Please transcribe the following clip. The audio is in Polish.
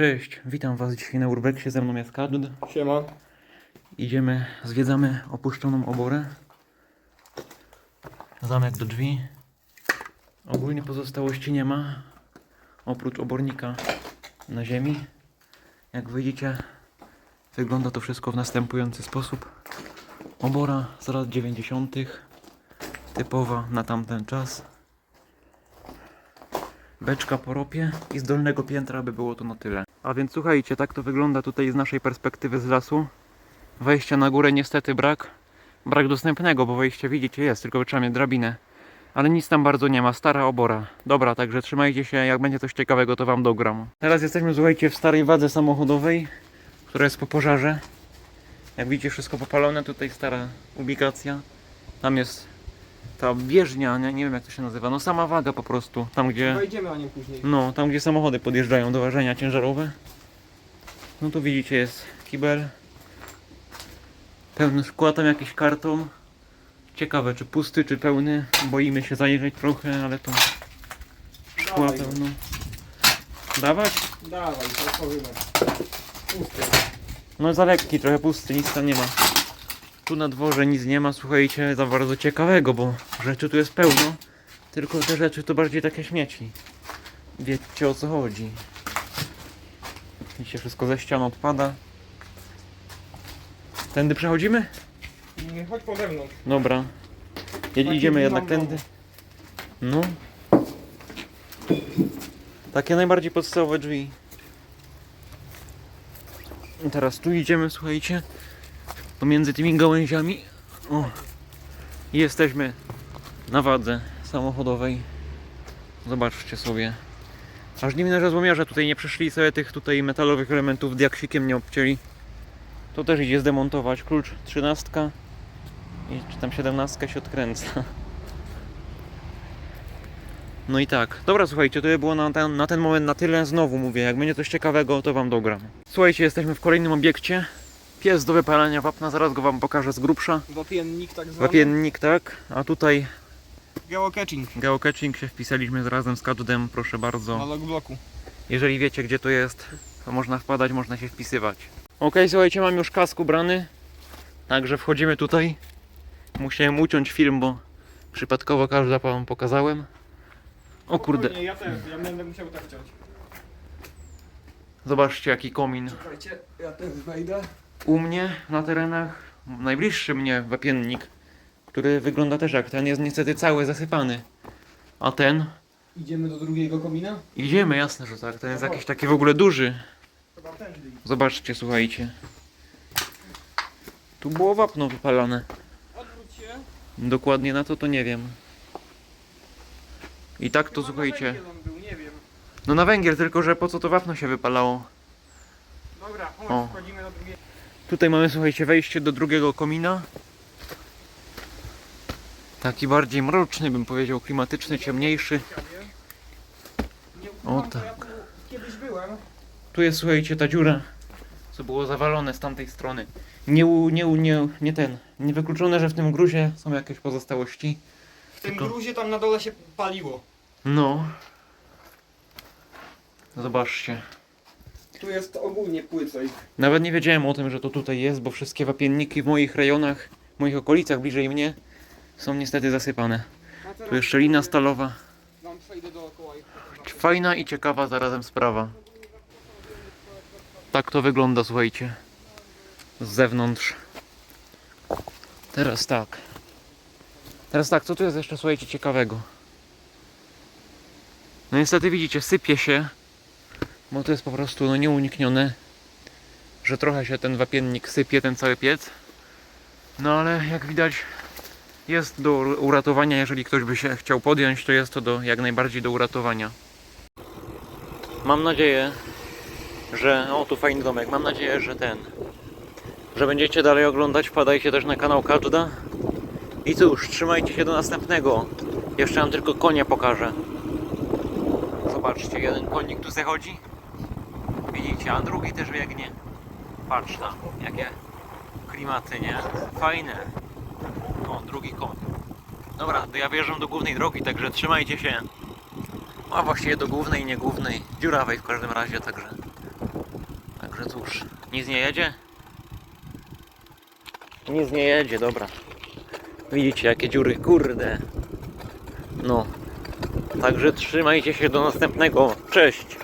Cześć, witam Was dzisiaj na Urbexie, ze mną jest Kadr. Siema. Idziemy, zwiedzamy opuszczoną oborę. Zamek do drzwi. Ogólnie pozostałości nie ma, oprócz obornika na ziemi. Jak widzicie, wygląda to wszystko w następujący sposób. Obora z lat 90. Typowa na tamten czas. Beczka po ropie i z dolnego piętra by było to na tyle. A więc słuchajcie, tak to wygląda tutaj z naszej perspektywy z lasu. Wejścia na górę niestety brak. Brak dostępnego, bo wejście widzicie jest, tylko trzeba mieć drabinę. Ale nic tam bardzo nie ma, stara obora. Dobra, także trzymajcie się, jak będzie coś ciekawego to wam dogram. Teraz jesteśmy, słuchajcie, w starej wadze samochodowej, która jest po pożarze. Jak widzicie, wszystko popalone, tutaj stara ubikacja. Tam jest ta bieżnia, nie, nie wiem jak to się nazywa, no sama waga po prostu. Tam gdzie... Wejdziemy nim później. No, tam gdzie samochody podjeżdżają do ważenia ciężarowe. No tu widzicie jest kibel. Pełny szkła, tam jakiś karton. Ciekawe czy pusty, czy pełny. Boimy się zajrzeć trochę, ale to szkła Dawaj, pełno. Dawać? Dawaj, to otworzymy. Pusty. No za lekki, trochę pusty, nic tam nie ma. Tu na dworze nic nie ma, słuchajcie, za bardzo ciekawego, bo rzeczy tu jest pełno. Tylko te rzeczy to bardziej takie śmieci. Wiecie o co chodzi. Widzicie, wszystko ze ścian odpada. Tędy przechodzimy? Mm, Chodź po wewnątrz. Dobra. Je- Takie Idziemy jednak tędy. No. Takie najbardziej podstawowe drzwi. I teraz tu idziemy, słuchajcie. Pomiędzy tymi gałęziami. O. Jesteśmy na wadze samochodowej. Zobaczcie sobie. Aż dziwne, że złomiarze tutaj nie przyszli sobie tych tutaj metalowych elementów diaksikiem nie obcięli. To też idzie zdemontować. Klucz 13. I czy tam 17 się odkręca. No i tak. Dobra, słuchajcie, to by było na ten, na ten moment na tyle. Znowu mówię, jak będzie coś ciekawego, to wam dogram. Słuchajcie, jesteśmy w kolejnym obiekcie. Pies do wypalania wapna, zaraz go wam pokażę z grubsza. Wapiennik tak zwany. Wapiennik, tak. A tutaj Geocaching. geocaching się wpisaliśmy razem z kadudem, proszę Na bardzo. logbloku. Jeżeli wiecie, gdzie to jest, to można wpadać, można się wpisywać. Ok, słuchajcie, mam już kask ubrany. Także wchodzimy tutaj. Musiałem uciąć film, bo przypadkowo każda wam pokazałem. O kurde, Spokojnie, Ja też, ja będę musiał tak ciąć. zobaczcie jaki komin. Czekajcie, ja też wejdę. U mnie na terenach, najbliższy mnie wapiennik, który wygląda też jak ten, jest niestety cały zasypany. A ten, Idziemy do drugiego komina? idziemy, jasne, że tak, ten jest jakiś taki w ogóle duży. Zobaczcie, słuchajcie. Tu było wapno wypalane. Odwróć się. Dokładnie na to to nie wiem. I tak to słuchajcie. No na węgiel, tylko że po co to wapno się wypalało? Dobra, chodź, wchodzimy do drugiego. Tutaj mamy, słuchajcie, wejście do drugiego komina. Taki bardziej mroczny, bym powiedział, klimatyczny, ciemniejszy. Nie O, tak. tu kiedyś byłem. Tu jest, słuchajcie, ta dziura, co było zawalone z tamtej strony. Nie, nie, nie, nie ten, niewykluczone, że w tym gruzie są jakieś pozostałości. W tym Tylko- gruzie tam na dole się paliło. No. Zobaczcie. Tu jest ogólnie płycej. Nawet nie wiedziałem o tym, że to tutaj jest, bo wszystkie wapienniki w moich rejonach, w moich okolicach bliżej mnie są niestety zasypane. Tu jeszcze lina stalowa. Wam przejdę dookoła i. Fajna i ciekawa zarazem sprawa. Tak to wygląda, słuchajcie. Z zewnątrz. Teraz tak. Teraz tak, co tu jest jeszcze, słuchajcie, ciekawego? No niestety widzicie, sypie się, bo to jest po prostu no, nieuniknione, że trochę się ten wapiennik sypie, ten cały piec. No ale jak widać, jest do uratowania, jeżeli ktoś by się chciał podjąć, to jest to do, jak najbardziej do uratowania. Mam nadzieję, że. O, tu fajny domek. Mam nadzieję, że ten. Że będziecie dalej oglądać. Wpadajcie też na kanał Każda. I cóż, trzymajcie się do następnego. Jeszcze wam tylko konia pokażę. Zobaczcie, jeden konik tu se chodzi. Widzicie, a drugi też biegnie. Patrz tam, jakie klimaty, nie? Fajne. O, drugi koń. Dobra, to ja wjeżdżam do głównej drogi, także trzymajcie się. A właściwie do głównej, nie głównej, dziurawej w każdym razie, także Także cóż, nic nie jedzie? Nic nie jedzie, dobra. Widzicie jakie dziury, kurde. No. Także trzymajcie się do następnego. Cześć!